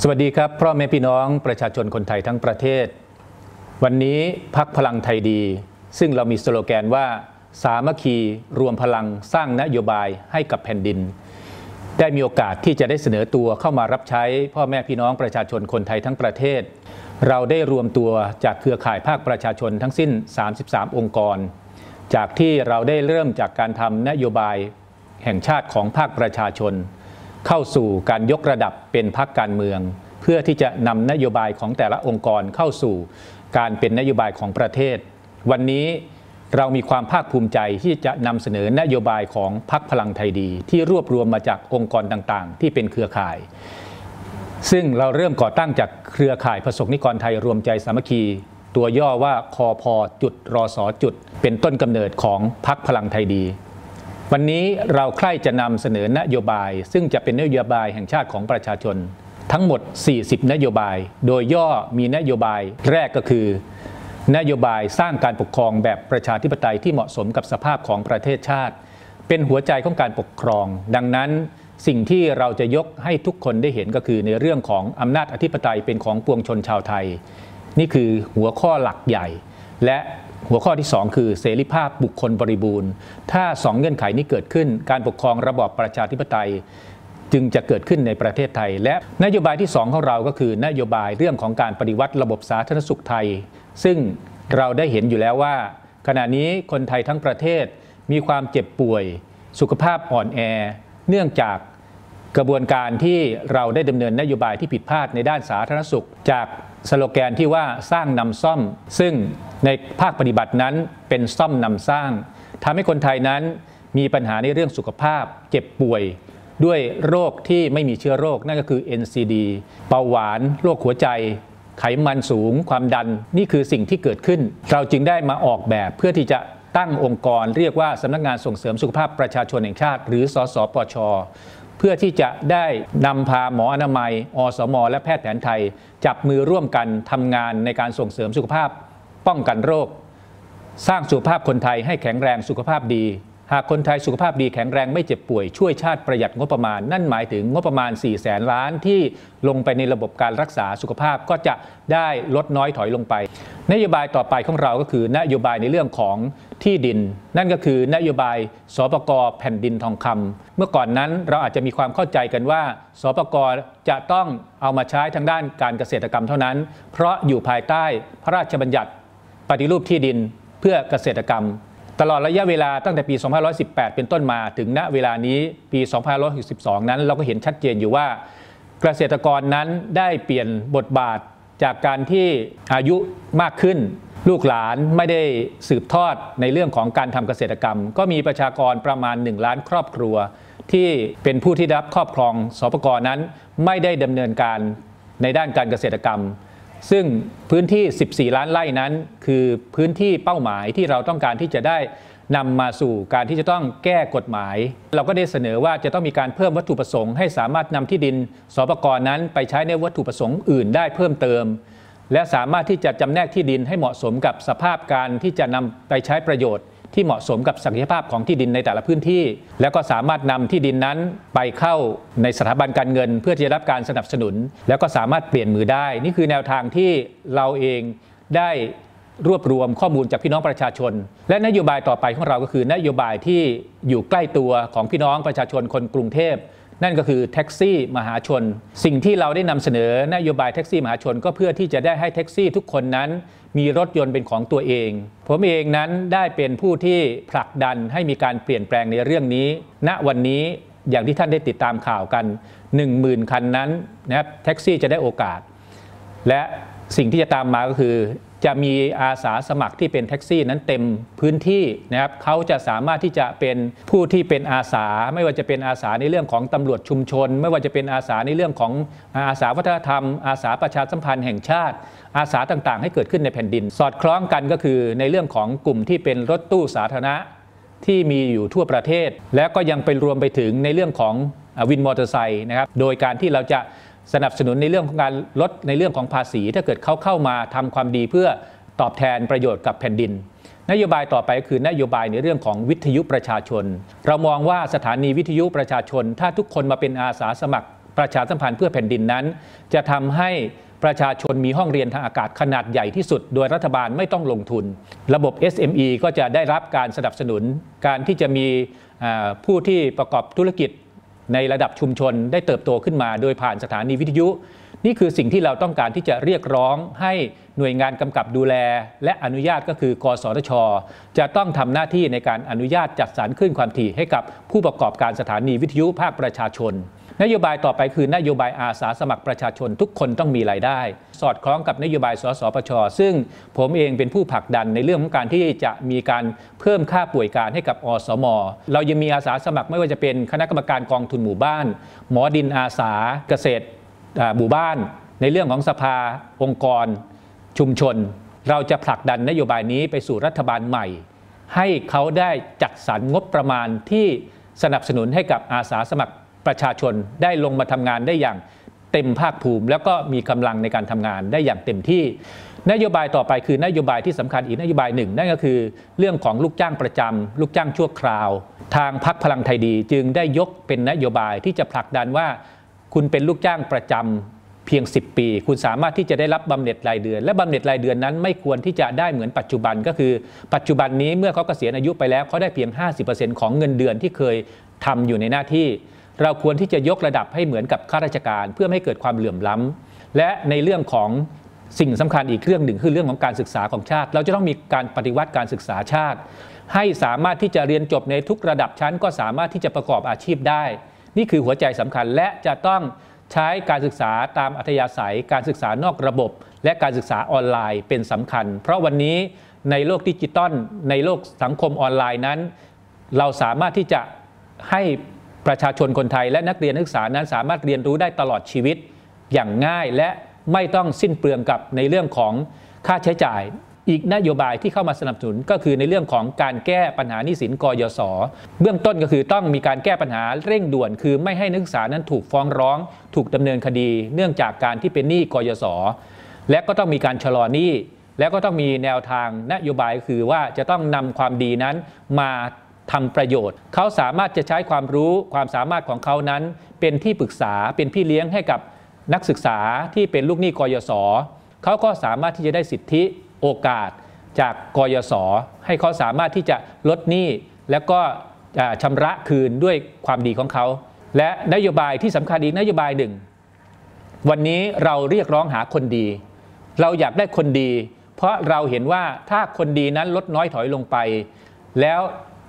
สวัสดีครับพ่อแม่พี่น้องประชาชนคนไทยทั้งประเทศ วันนี้พักพลังไทยดี ซึ่งเรามีสโลแกนว่า สามัคคีรวมพลังสร้างนโยบายให้กับแผ่นดิน ได้มีโอกาสที่จะได้เสนอตัวเข้ามารับใช้ พ่อแม่พี่น้องประชาชนคนไทยทั้งประเทศ เราได้รวมตัวจากเครือข่ายภาคประชาชนทั้งสิ้น 33 องค์กร จากที่เราได้เริ่มจากการทำนโยบายแห่งชาติของภาคประชาชน เข้าสู่การยกระดับเป็นพรรคการเมือง เพื่อที่จะนำนโยบายของแต่ละองค์กรเข้าสู่การเป็นนโยบายของประเทศ วันนี้เรามีความภาคภูมิใจที่จะนำเสนอนโยบายของพรรคพลังไทยดี ที่รวบรวมมาจากองค์กรต่างๆ ที่เป็นเครือข่าย ซึ่งเราเริ่มก่อตั้งจากเครือข่ายประสงนิกรไทยรวมใจสามัคคี ตัวย่อว่าคอพอจุดรอสอจุด เป็นต้นกำเนิดของพรรคพลังไทยดี วันนี้เราใคร่จะนำเสนอนโยบาย ซึ่งจะเป็นนโยบายแห่งชาติของประชาชน ทั้งหมด 40 นโยบาย โดยย่อมีนโยบายแรกก็คือ นโยบายสร้างการปกครองแบบประชาธิปไตยที่เหมาะสมกับสภาพของประเทศชาติ เป็นหัวใจของการปกครอง ดังนั้นสิ่งที่เราจะยกให้ทุกคนได้เห็นก็คือในเรื่องของอำนาจอธิปไตยเป็นของปวงชนชาวไทย นี่คือหัวข้อหลักใหญ่ และ หัวข้อที่ 2 คือเสรีภาพบุคคลบริบูรณ์ ถ้า 2 เงื่อนไขนี้เกิดขึ้น การปกครองระบอบประชาธิปไตย จึงจะเกิดขึ้นในประเทศไทย และนโยบายที่ 2 ของเราก็คือ นโยบายเรื่องของการปฏิวัติระบบสาธารณสุขไทย ซึ่งเราได้เห็นอยู่แล้วว่า ขณะนี้คนไทยทั้งประเทศมีความเจ็บป่วย สุขภาพอ่อนแอ เนื่องจากกระบวนการที่เราได้ดำเนินนโยบายที่ผิดพลาดในด้านสาธารณสุข จากสโลแกนที่ว่าสร้างนำซ่อม ซึ่ง ในภาคปฏิบัตินั้นเป็นซ่อมนำสร้างทำให้คนไทยนั้นมีปัญหาในเรื่องสุขภาพเจ็บป่วย ด้วยโรคที่ไม่มีเชื้อโรคนั่นก็คือ NCD เบาหวาน โรคหัวใจ ไขมันสูง ความดันนี่คือสิ่งที่เกิดขึ้น เราจึงได้มาออกแบบเพื่อที่จะตั้งองค์กร เรียกว่าสำนักงานส่งเสริมสุขภาพประชาชนแห่งชาติ หรือสสปชเพื่อที่จะได้นำพาหมออนามัย อสม และแพทย์แผนไทย จับมือร่วมกันทำงานในการส่งเสริมสุขภาพ ป้องกันโรค สร้างสุขภาพคนไทยให้แข็งแรงสุขภาพดี หากคนไทยสุขภาพดีแข็งแรงไม่เจ็บป่วย ช่วยชาติประหยัดงบประมาณ นั่นหมายถึงงบประมาณ4แสนล้านที่ลงไปในระบบการรักษาสุขภาพก็จะได้ลดน้อยถอยลงไป นโยบายต่อไปของเราก็คือนโยบายในเรื่องของที่ดิน นั่นก็คือนโยบายสปกแผ่นดินทองคำเมื่อก่อนนั้นเราอาจจะมีความเข้าใจกันว่าสปกจะต้องเอามาใช้ทางด้านการเกษตรกรรมเท่านั้น เพราะอยู่ภายใต้พระราชบัญญัติ ปฏิรูปที่ดินเพื่อเกษตรกรรม ตลอดระยะเวลาตั้งแต่ปี 2518 เป็นต้นมาถึงณเวลานี้ปี 2562 นั้นเราก็เห็นชัดเจนอยู่ว่า เกษตรกรนั้นได้เปลี่ยนบทบาทจากการที่อายุมากขึ้น ลูกหลานไม่ได้สืบทอดในเรื่องของการทำเกษตรกรรม ก็มีประชากรประมาณ 1 ล้านครอบครัว ที่เป็นผู้ที่รับครอบครองสปกรนั้น ไม่ได้ดำเนินการในด้านการเกษตรกรรม ซึ่งพื้นที่ 14 ล้านไร่นั้น คือพื้นที่เป้าหมายที่เราต้องการที่จะได้นำมาสู่การที่จะต้องแก้กฎหมาย เราก็ได้เสนอว่าจะต้องมีการเพิ่มวัตถุประสงค์ให้สามารถนำที่ดินสปกรนั้นไปใช้ในวัตถุประสงค์อื่นได้เพิ่มเติม และสามารถที่จะจำแนกที่ดินให้เหมาะสมกับสภาพการที่จะนำไปใช้ประโยชน์ ที่เหมาะสมกับศักยภาพของที่ดินในแต่ละพื้นที่ แล้วก็สามารถนำที่ดินนั้นไปเข้าในสถาบันการเงิน เพื่อจะรับการสนับสนุน แล้วก็สามารถเปลี่ยนมือได้ นี่คือแนวทางที่เราเองได้รวบรวมข้อมูลจากพี่น้องประชาชน และนโยบายต่อไปของเราก็คือนโยบายที่อยู่ใกล้ตัวของพี่น้องประชาชนคนกรุงเทพ นั่นก็คือแท็กซี่มหาชน สิ่งที่เราได้นำเสนอนโยบายแท็กซี่มหาชน ก็เพื่อที่จะได้ให้แท็กซี่ทุกคนนั้น มีรถยนต์เป็นของตัวเอง ผมเองนั้นได้เป็นผู้ที่ผลักดันให้มีการเปลี่ยนแปลงในเรื่องนี้ ณวันนี้อย่างที่ท่านได้ติดตามข่าวกัน 10,000 คันนั้นนะครับแท็กซี่จะได้โอกาส และสิ่งที่จะตามมาก็คือ จะมีอาสาสมัครที่เป็นแท็กซี่นั้นเต็มพื้นที่นะครับเขาจะสามารถที่จะเป็นผู้ที่เป็นอาสา ไม่ว่าจะเป็นอาสาในเรื่องของตำรวจชุมชน ไม่ว่าจะเป็นอาสาในเรื่องของอาสาวัฒนธรรม อาสาประชาสัมพันธ์แห่งชาติ อาสาต่างๆ ให้เกิดขึ้นในแผ่นดิน สอดคล้องกันก็คือในเรื่องของกลุ่มที่เป็นรถตู้สาธารณะที่มีอยู่ทั่วประเทศ และก็ยังไปรวมไปถึงในเรื่องของวินมอเตอร์ไซค์นะครับโดยการที่เราจะ สนับสนุนในเรื่องของการลดในเรื่องของภาษี ถ้าเกิดเขาเข้ามาทำความดีเพื่อตอบแทนประโยชน์กับแผ่นดิน นโยบายต่อไปก็คือนโยบายในเรื่องของวิทยุประชาชน เรามองว่าสถานีวิทยุประชาชน ถ้าทุกคนมาเป็นอาสาสมัครประชาสัมพันธ์เพื่อแผ่นดินนั้น จะทำให้ประชาชนมีห้องเรียนทางอากาศขนาดใหญ่ที่สุด โดยรัฐบาลไม่ต้องลงทุน ระบบ SME ก็จะได้รับการสนับสนุน การที่จะมีผู้ที่ประกอบธุรกิจ ในระดับชุมชนได้เติบโตขึ้นมา โดยผ่านสถานีวิทยุ นี่คือสิ่งที่เราต้องการที่จะเรียกร้องให้หน่วยงานกำกับดูแล และอนุญาตก็คือกสทช จะต้องทำหน้าที่ในการอนุญาตจัดสรรขึ้นความถี่ให้กับผู้ประกอบการสถานีวิทยุภาคประชาชน นโยบายต่อไปคือนโยบายอาสาสมัครประชาชนทุกคนต้องมีรายได้ สอดคล้องกับนโยบายสสปช ซึ่งผมเองเป็นผู้ผลักดันในเรื่องของการที่จะมีการเพิ่มค่าป่วยการให้กับอสม เรายังมีอาสาสมัครไม่ว่าจะเป็นคณะกรรมการกองทุนหมู่บ้าน หมอดินอาสาเกษตรหมู่บ้าน ในเรื่องของสภาองค์กร ชุมชน เราจะผลักดันนโยบายนี้ไปสู่รัฐบาลใหม่ ให้เขาได้จัดสรรงบประมาณที่สนับสนุนให้กับอาสาสมัคร ประชาชนได้ลงมาทำงานได้อย่างเต็มภาคภูมิ แล้วก็มีกำลังในการทำงานได้อย่างเต็มที่ นโยบายต่อไปคือนโยบายที่สำคัญอีกนโยบายหนึ่งนั่นก็คือ เรื่องของลูกจ้างประจำลูกจ้างชั่วคราว ทางพักพลังไทยดี จึงได้ยกเป็นนโยบายที่จะผลักดันว่า คุณเป็นลูกจ้างประจำเพียง 10 ปี คุณสามารถที่จะได้รับบำเหน็จรายเดือน และบำเหน็จรายเดือนนั้นไม่ควรที่จะได้เหมือนปัจจุบันก็คือ ปัจจุบันนี้เมื่อเขาเกษียณอายุไปแล้วเขาได้เพียง 50%ของเงินเดือนที่เคยทำอยู่ในหน้าที่ เราควรที่จะยกระดับให้เหมือนกับข้าราชการ เพื่อไม่ให้เกิดความเหลื่อมล้ำและในเรื่องของสิ่งสำคัญอีกเรื่องหนึ่งคือเรื่องของการศึกษาของชาติ เราจะต้องมีการปฏิวัติการศึกษาชาติ ให้สามารถที่จะเรียนจบในทุกระดับชั้น ก็สามารถที่จะประกอบอาชีพได้ นี่คือหัวใจสำคัญและจะต้องใช้การศึกษาตามอัธยาศัย การศึกษานอกระบบ และการศึกษาออนไลน์เป็นสำคัญ เพราะวันนี้ในโลกดิจิตอลในโลกสังคมออนไลน์นั้น เราสามารถที่จะให้ ประชาชนคนไทยและนักเรียนนักศึกษานั้นสามารถเรียนรู้ได้ตลอดชีวิตอย่างง่ายและไม่ต้องสิ้นเปลืองกับในเรื่องของค่าใช้จ่าย อีกนโยบายที่เข้ามาสนับสนุนก็คือในเรื่องของการแก้ปัญหานิสินกยศ เบื้องต้นก็คือต้องมีการแก้ปัญหาเร่งด่วน คือไม่ให้นักศึกษานั้นถูกฟ้องร้อง ถูกดำเนินคดี เนื่องจากการที่เป็นหนี้กยศ และก็ต้องมีการชะลอหนี้และก็ต้องมีแนวทางนโยบายคือว่าจะต้องนำความดีนั้นมา ทำประโยชน์ เขาสามารถจะใช้ความรู้ความสามารถของเขานั้น เป็นที่ปรึกษาเป็นพี่เลี้ยงให้กับนักศึกษาที่เป็นลูกหนี้กยศเขาก็สามารถที่จะได้สิทธิโอกาสจากกยศให้เขาสามารถที่จะลดหนี้แล้วก็ชำระคืนด้วยความดีของเขา และนโยบายที่สำคัญอีกนโยบายหนึ่ง วันนี้เราเรียกร้องหาคนดี เราอยากได้คนดี เพราะเราเห็นว่าถ้าคนดีนั้นลดน้อยถอยลงไป แล้ว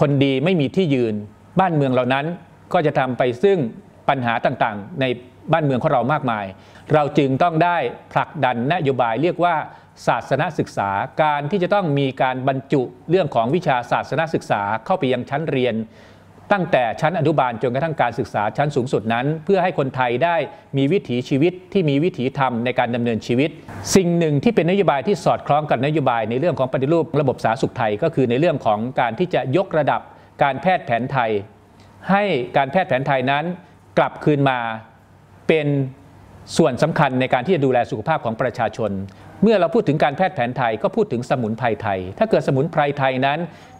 คนดีไม่มีที่ยืน บ้านเมืองเหล่านั้นก็จะทำไปซึ่งปัญหาต่างๆ ในบ้านเมืองของเรามากมาย เราจึงต้องได้ผลักดันนโยบายเรียกว่าศาสนศึกษาการที่จะต้องมีการบรรจุเรื่องของวิชาศาสนศึกษาเข้าไปยังชั้นเรียน ตั้งแต่ชั้นอนุบาลจนกระทั่งการศึกษาชั้นสูงสุดนั้น เพื่อให้คนไทยได้มีวิถีชีวิตที่มีวิถีธรรมในการดำเนินชีวิต สิ่งหนึ่งที่เป็นนโยบายที่สอดคล้องกับนโยบายในเรื่องของปฏิรูประบบสาธารณสุขไทย ก็คือในเรื่องของการที่จะยกระดับการแพทย์แผนไทย ให้การแพทย์แผนไทยนั้นกลับคืนมาเป็น ส่วนสำคัญในการที่จะดูแลสุขภาพของประชาชน เมื่อเราพูดถึงการแพทย์แผนไทยก็พูดถึงสมุนไพรไทย ถ้าเกิดสมุนไพรไทยนั้น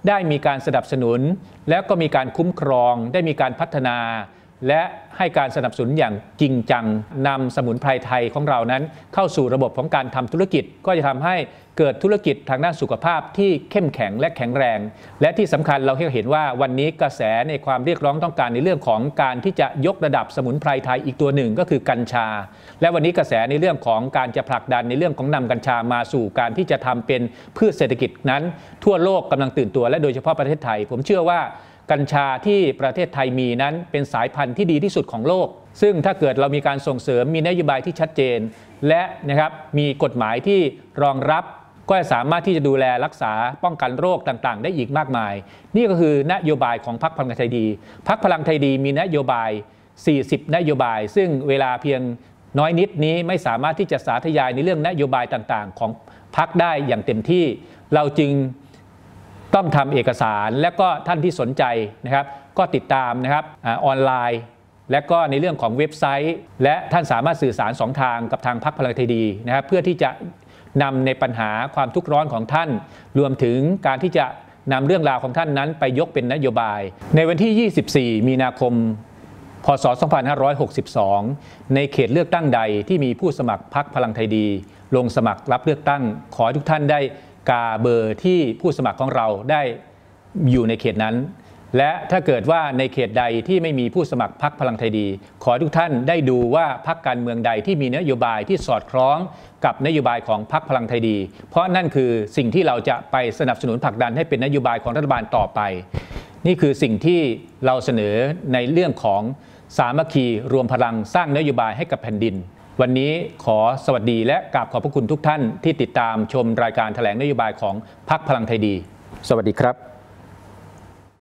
ได้มีการสนับสนุน แล้วก็มีการคุ้มครอง ได้มีการพัฒนา และให้การสนับสนุนอย่างจริงจังนำสมุนไพรไทยของเรานั้น เข้าสู่ระบบของการทำธุรกิจ ก็จะทำให้เกิดธุรกิจทางด้านสุขภาพที่เข้มแข็งและแข็งแรง และที่สำคัญเราเห็นว่าวันนี้กระแสในความเรียกร้องต้องการในเรื่องของการที่จะยกระดับสมุนไพรไทยอีกตัวหนึ่งก็คือกัญชา และวันนี้กระแสในเรื่องของการจะผลักดันในเรื่องของนำกัญชามาสู่การที่จะทำเป็นพืชเศรษฐกิจนั้น ทั่วโลกกำลังตื่นตัวและโดยเฉพาะประเทศไทย ผมเชื่อว่า กัญชาที่ประเทศไทยมีนั้นเป็นสายพันธุ์ที่ดีที่สุดของโลก ซึ่งถ้าเกิดเรามีการส่งเสริมมีนโยบายที่ชัดเจน และนะครับมีกฎหมายที่รองรับก็สามารถที่จะดูแลรักษาป้องกันโรคต่างๆ ได้อีกมากมาย นี่ก็คือนโยบายของพรรคพลังไทยดีพรรคพลังไทยดีมีนโยบาย 40 นโยบาย ซึ่งเวลาเพียงน้อยนิดนี้ไม่สามารถที่จะสาธยายในเรื่องนโยบายต่างๆ ของพรรคได้อย่างเต็มที่ เราจึง ต้องทำเอกสารและก็ท่านที่สนใจนะครับ ก็ติดตามนะครับออนไลน์ และก็ในเรื่องของเว็บไซต์ และท่านสามารถสื่อสารสองทางกับทางพรรคพลังไทยดีนะครับเพื่อที่จะนำในปัญหาความทุกข์ร้อนของท่าน รวมถึงการที่จะนำเรื่องราวของท่านนั้นไปยกเป็นนโยบาย ในวันที่ 24 มีนาคม พศ 2562 ในเขตเลือกตั้งใดที่มีผู้สมัครพักพลังไทยดี ลงสมัครรับเลือกตั้งขอทุกท่านได้ กาเบอร์ที่ผู้สมัครของเราได้อยู่ในเขตนั้น และถ้าเกิดว่าในเขตใดที่ไม่มีผู้สมัครพักพลังไทยดี ขอทุกท่านได้ดูว่าพักการเมืองใดที่มีนโยบายที่สอดคล้องกับนโยบายของพักพลังไทยดี เพราะนั่นคือสิ่งที่เราจะไปสนับสนุนผลักดันให้เป็นนโยบายของรัฐบาลต่อไป นี่คือสิ่งที่เราเสนอในเรื่องของสามัคคีรวมพลังสร้างนโยบายให้กับแผ่นดิน วันนี้ขอสวัสดีและกราบขอบพระคุณทุกท่านที่ติดตามชมรายการแถลงนโยบายของพรรคพลังไทยดี สวัสดีครับ